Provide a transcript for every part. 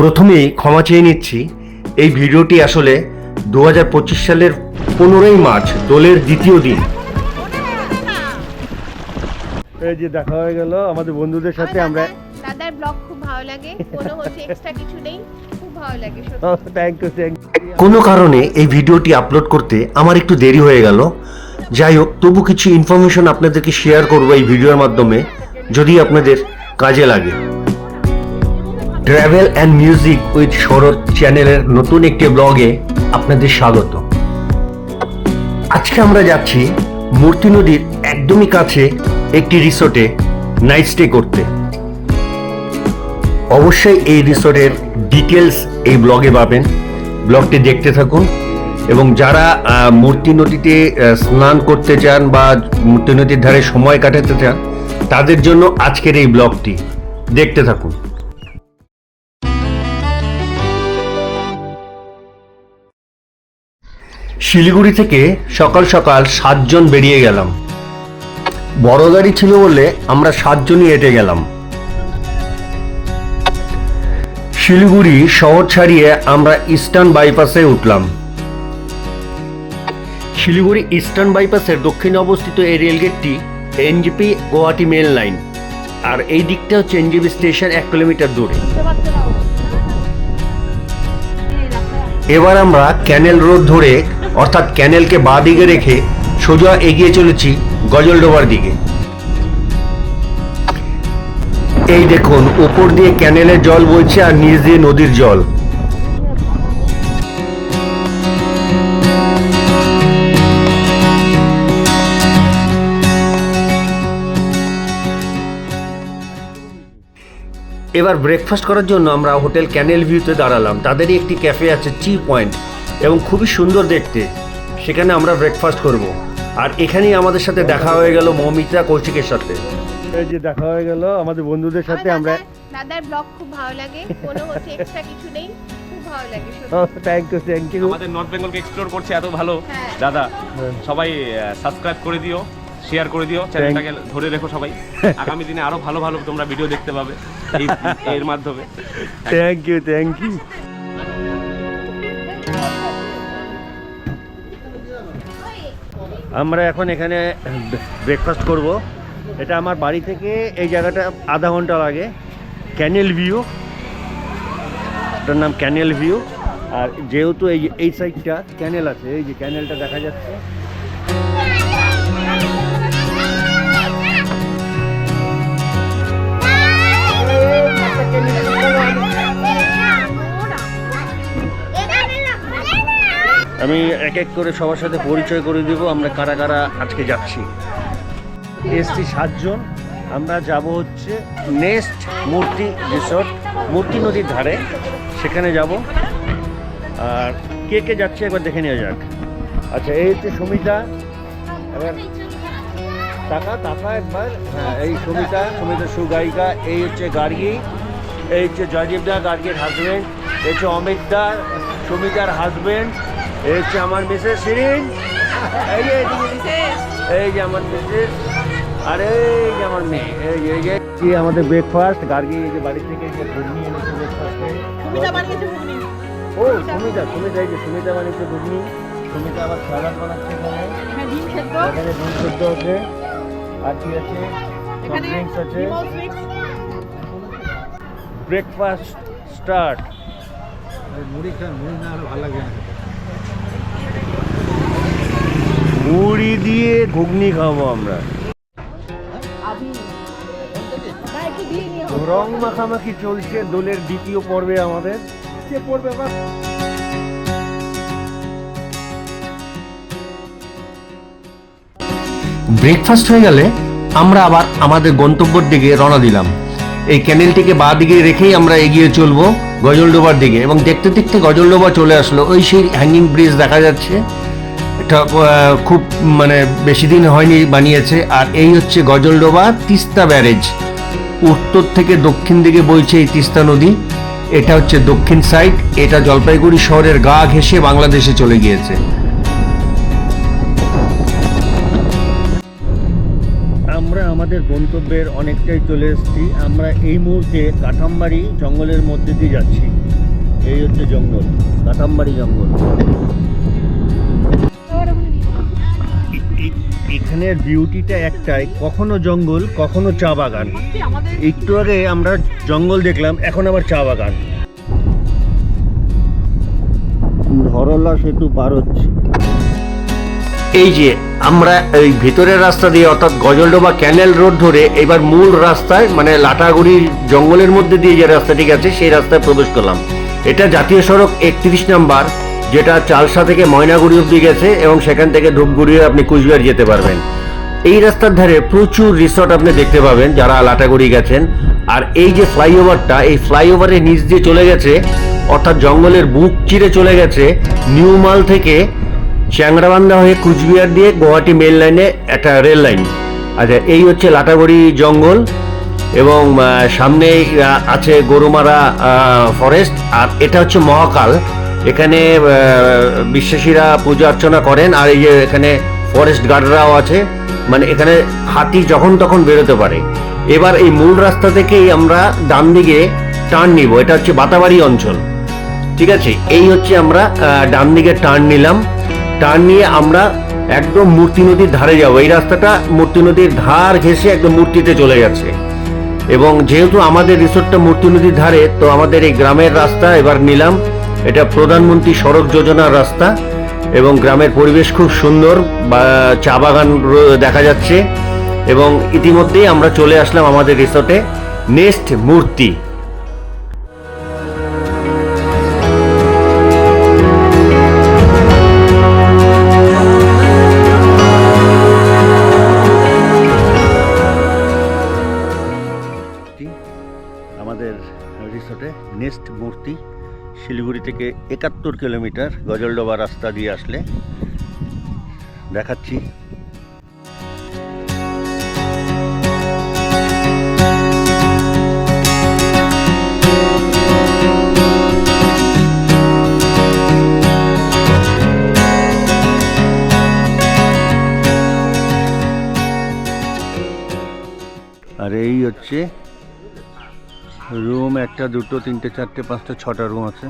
প্রথমেই ক্ষমা চেয়ে নিচ্ছি এই ভিডিওটি আসলে দু হাজার পঁচিশ সালের পনেরোই মার্চ দোলের দ্বিতীয় দিন। এই যে দেখা হয়ে গেল আমাদের বন্ধুদের সাথে আমরা দাদার ব্লগ খুব ভালো লাগে কোনো হচ্ছে এক্সট্রা কিছু নেই খুব ভালো লাগে থ্যাংক ইউ থ্যাংক কোনো কারণে এই ভিডিওটি আপলোড করতে আমার একটু দেরি হয়ে গেল। যাই হোক তবু কিছু ইনফরমেশন আপনাদেরকে শেয়ার করব এই ভিডিওর মাধ্যমে যদি আপনাদের কাজে লাগে। Travel and music with Sharat চ্যানেলের নতুন একটি ব্লগে আপনাদের স্বাগত। আজকে আমরা যাচ্ছি মূর্তি নদীর একদমই কাছে একটি রিসোর্টে নাইট স্টে করতে। অবশ্যই এই রিসোর্টের ডিটেলস এই ব্লগে পাবেন। ব্লগটি দেখতে থাকুন এবং যারা মূর্তি নদীতে স্নান করতে চান বা মূর্তি নদীর ধারে সময় কাটাতে চান, তাদের জন্য আজকের এই ব্লগটি দেখতে থাকুন। শিলিগুড়ি থেকে সকাল সকাল সাতজন বেরিয়ে গেলাম। বড় গাড়ি ছিল বলে আমরা সাতজনই হেঁটে গেলাম। শিলিগুড়ি শহর ছাড়িয়ে আমরা ইস্টার্ন বাইপাসে উঠলাম। শিলিগুড়ি ইস্টার্ন বাইপাসের দক্ষিণে অবস্থিত এই রেলগেটটি এনজিপি গুয়াহাটি মেল লাইন, আর এই দিকটা হচ্ছে এনজিপি স্টেশন এক কিলোমিটার দূরে। এবার আমরা ক্যানেল রোড ধরে অর্থাৎ ক্যানেলকে বাঁ দিকে রেখে সোজা এগিয়ে চলেছি গজলডোবার দিকে। এই দেখুন, উপর দিয়ে ক্যানেলের জল বইছে আর নিচ দিয়ে নদীর জল। এবার ব্রেকফাস্ট করার জন্য আমরা হোটেল ক্যানেল ভিউতে দাঁড়ালাম। তাদেরই একটি ক্যাফে আছে চি পয়েন্ট এবং খুবই সুন্দর দেখতে। সেখানে আমরা ব্রেকফাস্ট করব। আর এখানেই আমাদের সাথে দেখা হয়ে গেল মৌমিতা কৌশিকের সাথে। এই যে দেখা হয়ে গেল আমাদের বন্ধুদের সাথে আমরা দাদার- ব্লগ খুব ভালো লাগে। কোনো হচ্ছে এক্সট্রা কিছু নেই। খুব ভালো লাগে থ্যাংক ইউ থ্যাংক ইউ আমাদের নর্থ বেঙ্গলকে এক্সপ্লোর করছে এত ভালো। হ্যাঁ। দাদা সবাই সাবস্ক্রাইব করে দিও শেয়ার করে দিও চ্যানেলটাকে ধরে রেখো সবাই। আগামী দিনে আরও ভালো ভালো তোমরা ভিডিও দেখতে পাবে এর মাধ্যমে। থ্যাংক ইউ থ্যাংক ইউ আমরা এখন এখানে ব্রেকফাস্ট করব। এটা আমার বাড়ি থেকে এই জায়গাটা আধা ঘণ্টা লাগে। ক্যানেল ভিউ এটার নাম ক্যানেল ভিউ আর যেহেতু এই এই সাইডটা ক্যানেল আছে এই যে ক্যানেলটা দেখা যাচ্ছে। আমি এক এক করে সবার সাথে পরিচয় করে দেব। আমরা কারা কারা আজকে যাচ্ছি? এসছি সাতজন। আমরা যাব হচ্ছে নেক্সট মূর্তি রিসর্ট, মূর্তি নদীর ধারে। সেখানে যাব। আর কে কে যাচ্ছে একবার দেখে নেওয়া যাক। আচ্ছা এই হচ্ছে সুমিতা। এবার টাকা টাকা একবার। হ্যাঁ এই সুমিতা সুমিতা সুগায়িকা, এই হচ্ছে গার্গী, এই হচ্ছে জয়দীপ দা, গার্গীর হাজবেন্ড এই হচ্ছে অমিত দা, সুমিতার হাজবেন্ড এই হচ্ছে আমার মিসেস শিরিন। এই যে এই যে আমার মিসেস আর এই যে আমার মেয়ে এই যে এই যে। কি আমাদের ব্রেকফাস্ট গার্গী এই যে বাড়ি থেকে যে ঘুগনি এনেছে ব্রেকফাস্টে ও সুমিতা সুমিতা এই যে সুমিতা বানিয়েছে ঘুগনি। সুমিতা আবার স্যালাড বানাচ্ছে এখানে। এখানে ডিম সেদ্ধ। আছে আর কি আছে। ড্রিঙ্কস আছে ব্রেকফাস্ট স্টার্ট মুড়ি খান মুড়ি না ভালো লাগে না। মুড়ি দিয়ে ঘুগনি খাব আমরা। রং মাখামাখি চলছে দোলের দ্বিতীয় পর্বে আমাদের। কে পড়বে ব্রেকফাস্ট হয়ে গেলে আমরা আবার আমাদের গন্তব্যের দিকে রওনা দিলাম। এই ক্যানেলটিকে বা দিকে রেখেই আমরা এগিয়ে চলবো গজলডোবার দিকে এবং দেখতে দেখতে গজলডোবা চলে আসলো। ওই সেই হ্যাঙ্গিং ব্রিজ দেখা যাচ্ছে। খুব মানে বেশি দিন হয়নি বানিয়েছে। আর এই হচ্ছে গজলডোবা তিস্তা ব্যারেজ। উত্তর থেকে দক্ষিণ দিকে বইছে এই তিস্তা নদী। এটা হচ্ছে দক্ষিণ সাইড। এটা জলপাইগুড়ি শহরের গা ঘেঁষে বাংলাদেশে চলে গিয়েছে। আমরা আমাদের গন্তব্যের অনেকটাই চলে এসেছি। আমরা এই মুহূর্তে কাঠামবাড়ি জঙ্গলের মধ্যে দিয়ে যাচ্ছি। এই হচ্ছে জঙ্গল কাটামবাড়ি জঙ্গল। এখানের বিউটিটা একটাই কখনো জঙ্গল কখনো চা বাগান। একটু আগে আমরা জঙ্গল দেখলাম এখন আবার চা বাগান। ধরলা সেতু পার হচ্ছে। এই যে আমরা এই ভিতরের রাস্তা দিয়ে অর্থাৎ গজলডোবা ক্যানেল রোড ধরে এবার মূল রাস্তায় মানে লাটাগুড়ির জঙ্গলের মধ্যে দিয়ে যে রাস্তাটি গেছে সেই রাস্তায় প্রবেশ করলাম। এটা জাতীয় সড়ক একত্রিশ নাম্বার। যেটা চালসা থেকে ময়নাগুড়ি অব্দি গেছে এবং সেখান থেকে ধূপগুড়ি হয়ে আপনি কুচবিহার যেতে পারবেন। এই রাস্তার ধারে প্রচুর রিসর্ট আপনি দেখতে পাবেন যারা লাটাগুড়ি গেছেন। আর এই যে ফ্লাইওভারটা, এই ফ্লাইওভারের নিচ দিয়ে চলে গেছে, অর্থাৎ জঙ্গলের বুক চিরে চলে গেছে নিউ মাল থেকে চ্যাংরাবান্ধা হয়ে কুচবিহার দিয়ে গুয়াহাটি মেল লাইনে একটা রেল লাইন আচ্ছা এই হচ্ছে লাটাগুড়ি জঙ্গল এবং সামনেই আছে গরুমারা ফরেস্ট আর এটা হচ্ছে মহাকাল। এখানে বিশ্বাসীরা পূজা অর্চনা করেন, আর এই যে এখানে ফরেস্ট গার্ডরাও আছে। মানে এখানে হাতি যখন তখন বেরোতে পারে। এবার এই মূল রাস্তা থেকেই আমরা ডান দিকে টার্ন নিব। এটা হচ্ছে বাতাবাড়ি অঞ্চল। ঠিক আছে? এই হচ্ছে আমরা ডান দিকে টার্ন নিলাম। টার্ন নিয়ে আমরা একদম মূর্তি নদীর ধারে যাব। এই রাস্তাটা মূর্তি নদীর ধার ঘেঁষে একদম মূর্তিতে চলে গেছে এবং যেহেতু আমাদের রিসোর্টটা মূর্তি নদীর ধারে, তো আমাদের এই গ্রামের রাস্তা এবার নিলাম। এটা প্রধানমন্ত্রী সড়ক যোজনার রাস্তা এবং গ্রামের পরিবেশ খুব সুন্দর, বা চা বাগান দেখা যাচ্ছে এবং ইতিমধ্যেই আমরা চলে আসলাম আমাদের রিসোর্টে নেক্সট মূর্তি। শিলিগুড়ি থেকে একাত্তর কিলোমিটার গজলডোবা রাস্তা দিয়ে আসলে দেখাচ্ছি। আর এই হচ্ছে রুম একটা, দুটো, তিনটে, চারটে, পাঁচটা, ছটা রুম আছে।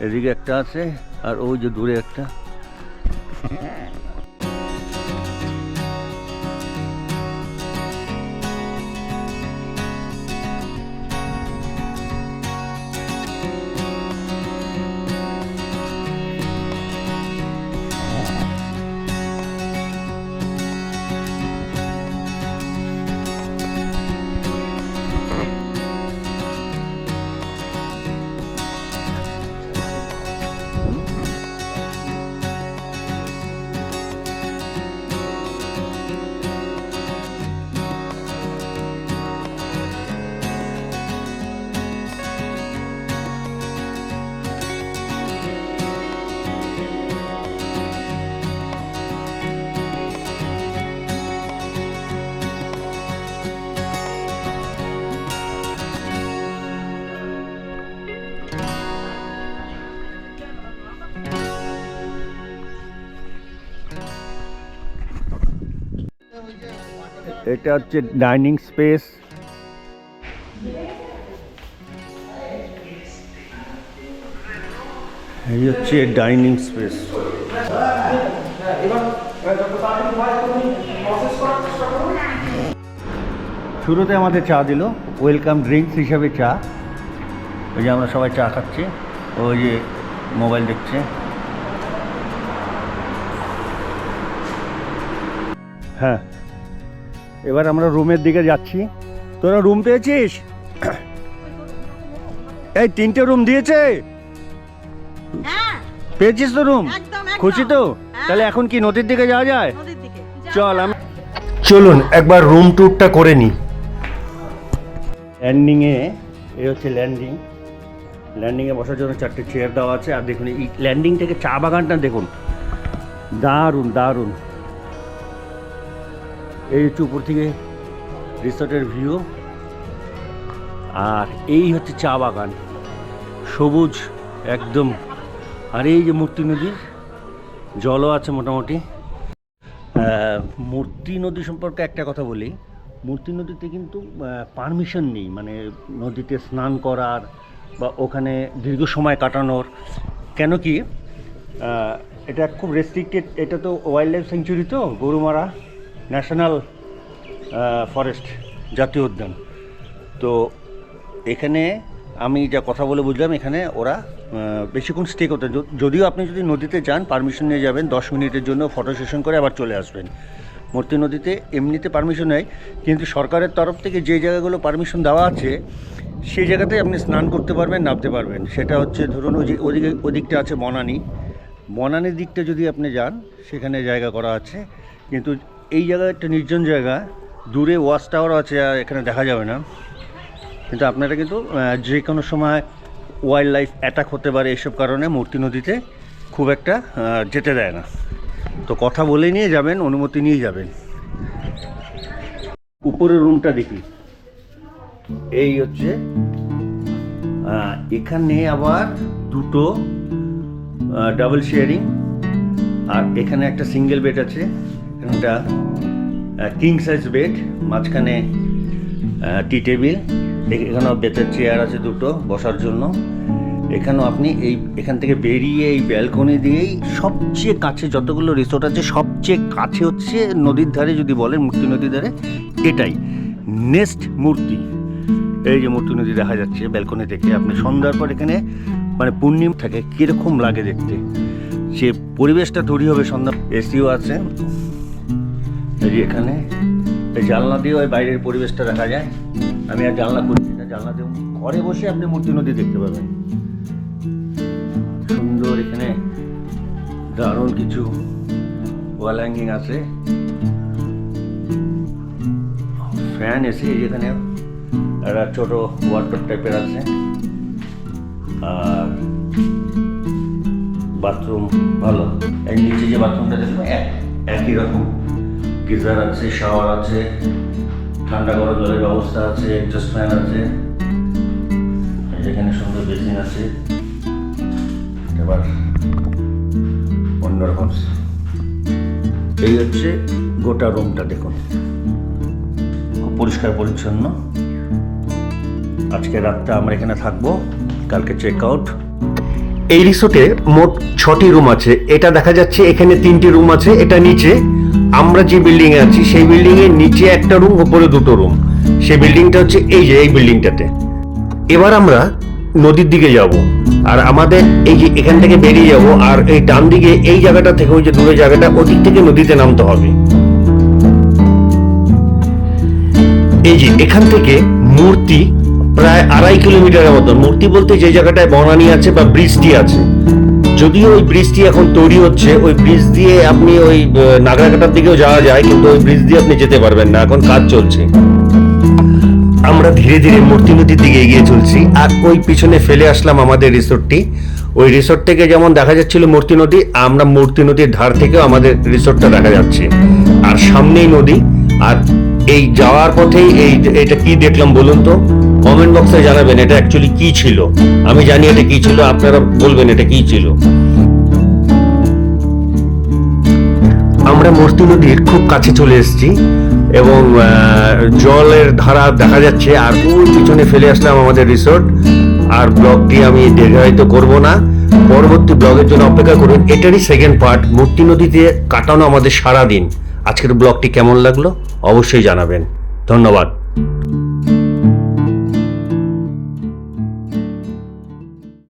এদিকে একটা আছে আর ওই যে দূরে একটা। এটা হচ্ছে ডাইনিং স্পেস। এই হচ্ছে ডাইনিং স্পেস। শুরুতে আমাদের চা দিল, ওয়েলকাম ড্রিঙ্কস হিসাবে চা। ওই যে আমরা সবাই চা খাচ্ছি ওই যে মোবাইল দেখছে। হ্যাঁ এবার আমরা রুমের দিকে যাচ্ছি। তোরা রুম পেয়েছিস? এই তিনটে রুম দিয়েছে? হ্যাঁ। পেয়েছিস তো রুম। খুশি তো? হ্যাঁ। তাহলে এখন কি নদীর দিকে যাওয়া যায়? চল আমি চলুন একবার রুম ট্যুরটা করে নিই ল্যান্ডিংয়ে এ হচ্ছে ল্যান্ডিং ল্যান্ডিংয়ে বসার জন্য চারটে চেয়ার দেওয়া আছে। আর দেখুন এই ল্যান্ডিং থেকে চা বাগানটা দেখুন। দারুণ দারুণ। এই হচ্ছে উপর থেকে রিসর্টের ভিউ। আর এই হচ্ছে চা বাগান। সবুজ একদম। আর এই যে মূর্তি নদীর জলও আছে মোটামুটি। মূর্তি নদী সম্পর্কে একটা কথা বলি। মূর্তি নদীতে কিন্তু পারমিশন নেই। মানে নদীতে স্নান করার বা ওখানে দীর্ঘ সময় কাটানোর। কেন কি এটা খুব রেস্ট্রিক্টেড এটা তো ওয়াইল্ড লাইফ সেঞ্চুরি তো, গরুমারা। ন্যাশনাল ফরেস্ট জাতীয় উদ্যান। তো এখানে আমি যা কথা বলে বুঝলাম, এখানে ওরা বেশিক্ষণ স্টে করতে যদিও আপনি যদি নদীতে যান পারমিশন নিয়ে যাবেন, দশ মিনিটের জন্য ফটো সেশন করে আবার চলে আসবেন। মূর্তি নদীতে এমনিতে পারমিশন নেই, কিন্তু সরকারের তরফ থেকে যে জায়গাগুলো পারমিশন দেওয়া আছে, সেই জায়গাতে আপনি স্নান করতে পারবেন, নামতে পারবেন। সেটা হচ্ছে ধরুন ওই যে ওদিকে, ওদিকটা আছে বনানী বনানীর দিকটা যদি আপনি যান, সেখানে জায়গা করা আছে। কিন্তু এই জায়গা একটা নির্জন জায়গা। দূরে ওয়াচ টাওয়ার আছে আর এখানে দেখা যাবে না। কিন্তু আপনারা কিন্তু যে কোনো সময় ওয়াইল্ড লাইফ অ্যাটাক হতে পারে এসব কারণে মূর্তি নদীতে খুব একটা যেতে দেয় না। তো কথা বলে নিয়ে যাবেন, অনুমতি নিয়ে যাবেন। উপরের রুমটা দেখি। এই হচ্ছে এখানে আবার দুটো ডাবল শেয়ারিং আর এখানে একটা সিঙ্গেল বেড আছে। একটা কিং সাইজ বেড মাঝখানে টি টেবিল এখানেও বেতের চেয়ার আছে দুটো বসার জন্য। এখানেও আপনি এই, এখান থেকে বেরিয়ে এই ব্যালকনি দিয়েই সবচেয়ে কাছে যতগুলো রিসোর্ট আছে, সবচেয়ে কাছে হচ্ছে নদীর ধারে যদি বলেন, মূর্তি নদীর ধারে, এটাই। নেক্সট মূর্তি। এই যে মূর্তি নদী দেখা যাচ্ছে ব্যালকনি থেকে। আপনি সন্ধ্যার পর এখানে মানে পূর্ণিম থাকে, কীরকম লাগে দেখতে? সে পরিবেশটা তৈরি হবে সন্ধ্যা। এসিও আছে। এই এখানে এই জানলা দিয়ে ওই বাইরের পরিবেশটা দেখা যায়, আমি আর জানলা করছি না। জানলা দিয়ে ঘরে বসে আপনি মূর্তি নদী দেখতে পাবেন। সুন্দর এখানে দারুণ কিছু ওয়াল হ্যাঙ্গিং আছে। ফ্যান এসি যেখানে একটা ছোট ওয়াটার টাইপের আছে। আর বাথরুম ভালো। এর নিচে যে বাথরুমটা এক একই রকম। গিজার আছে, শাওয়ার আছে, ঠান্ডা গরম জলের ব্যবস্থা আছে এক্সস্ট ফ্যান আছে। এই যেখানে সুন্দর বেসিন আছে। এবার অন্যরকম। এই হচ্ছে গোটা রুমটা দেখুন। খুব পরিষ্কার পরিচ্ছন্ন। আজকে রাতটা আমরা এখানে থাকব। কালকে চেক আউট এই রিসোর্টে মোট ছটি রুম আছে। এটা দেখা যাচ্ছে এখানে তিনটি রুম আছে, এটা নিচে। আমরা যে বিল্ডিং এ আছি, সেই বিল্ডিং এর নিচে একটা রুম উপরে দুটো রুম সেই বিল্ডিংটা হচ্ছে এই যে, এই বিল্ডিংটাতে এবার আমরা নদীর দিকে যাব, আর আমাদের এই যে এখান থেকে বেরিয়ে যাব, আর এই ডান দিকে, এই জায়গাটা থেকে ওই যে দূরে জায়গাটা, ওদিক থেকে নদীতে নামতে হবে। এই যে এখান থেকে মূর্তি প্রায় আড়াই কিলোমিটারের মতো মূর্তি বলতে যে জায়গাটায় বনানি আছে বা ব্রিজটি আছে যদিও ওই ব্রিজটি এখন তৈরি হচ্ছে, ওই ব্রিজ দিয়ে আপনি ওই নাগরাকাটার দিকেও যাওয়া যায়, কিন্তু ওই ব্রিজ দিয়ে আপনি যেতে পারবেন না, এখন কাজ চলছে। আমরা ধীরে ধীরে মূর্তি নদীর দিকে এগিয়ে চলছি, আর ওই পিছনে ফেলে আসলাম আমাদের রিসোর্টটি। ওই রিসোর্ট থেকে যেমন দেখা যাচ্ছিল মূর্তি নদী, আমরা মূর্তি নদীর ধার থেকেও আমাদের রিসোর্টটা দেখা যাচ্ছে। আর সামনেই নদী, আর এই যাওয়ার পথেই এই এটা কি দেখলাম বলুন তো? কমেন্ট বক্সে জানাবেন এটা অ্যাকচুয়ালি কি ছিল। আমি জানি এটা কি ছিল, আপনারা বলবেন এটা কি ছিল। আমরা মূর্তি নদীর খুব কাছে চলে এসেছি এবং জলের ধারা দেখা যাচ্ছে আর ওই পিছনে ফেলে আসলাম আমাদের রিসোর্ট আর ব্লগটি আমি দীর্ঘায়িত করব না। পরবর্তী ব্লগের জন্য অপেক্ষা করুন। এটারই সেকেন্ড পার্ট মূর্তি নদীতে কাটানো আমাদের সারা দিন আজকের ব্লগটি কেমন লাগল? অবশ্যই জানাবেন। ধন্যবাদ।